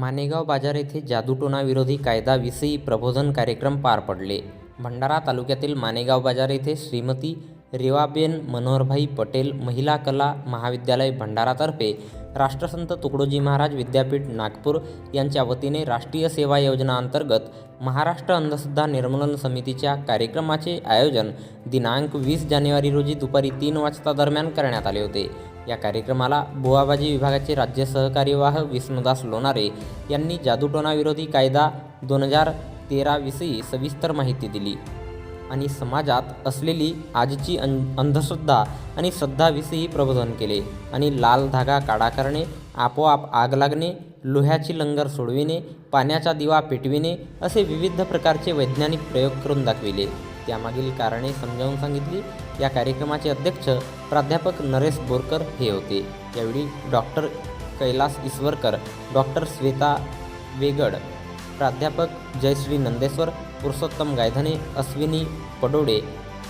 माणेगाव बाजार येथे जादूटोणा विरोधी कायदा-विषयी प्रबोधन कार्यक्रम पार पडले. भंडारा तालुक्यातील माणेगाव बाजार येथे श्रीमती रेवाबेन मनोहरभाई पटेल महिला कला महाविद्यालय भंडारातर्फे राष्ट्रसंत तुकडोजी महाराज विद्यापीठ नागपूर यांच्या वतीने राष्ट्रीय सेवा योजना अंतर्गत महाराष्ट्र अंधश्रद्धा निर्मूलन समितीच्या कार्यक्रमाचे आयोजन दिनांक वीस जानेवारी रोजी दुपारी तीन वाजता दरम्यान करण्यात आले होते. या कार्यक्रमाला बुवाबाजी विभागाचे राज्य सहकार्यवाह विष्णुदास लोणारे यांनी जादूटोणाविरोधी कायदा दोन हजार तेराविषयी सविस्तर माहिती दिली आणि समाजात असलेली आजची अंधश्रद्धा आणि श्रद्धाविषयी प्रबोधन केले आणि लाल धागा काडा करणे, आपोआप आग लागणे, लोह्याची लंगर सोडविणे, पाण्याचा दिवा पेटविणे असे विविध प्रकारचे वैज्ञानिक प्रयोग करून दाखविले. त्यामागील कारणे समजावून सांगितली. या कार्यक्रमाचे अध्यक्ष प्राध्यापक नरेश बोरकर हे होते. यावेळी डॉक्टर कैलास ईश्वरकर, डॉक्टर श्वेता वेगड, प्राध्यापक जयश्री नंदेश्वर, पुरुषोत्तम गायधने, अश्विनी पडोडे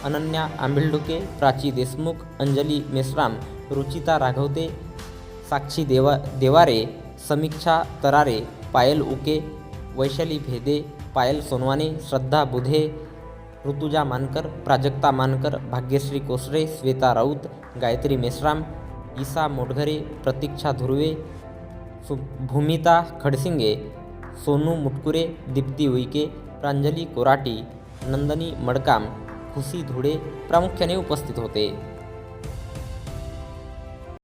अनन्या आंबिलडुके, प्राची देशमुख, अंजली मेश्राम, रुचिता राघवते, साक्षी देवा देवारे, समीक्षा तरारे, पायल उके, वैशाली भेदे, पायल सोनवाने, श्रद्धा बुधे, ऋतुजा मानकर, प्राजक्ता मानकर, भाग्यश्री कोसरे, श्वेता राऊत, गायत्री मेश्राम, ईसा मोटघरे, प्रतीक्षा धुर्वे, भूमिता खडसिंगे, सोनू मुटकुरे, दीप्ती उईके, प्रांजली कोराटी, नंदनी मडकाम, खुशी धुळे प्रामुख्याने उपस्थित होते.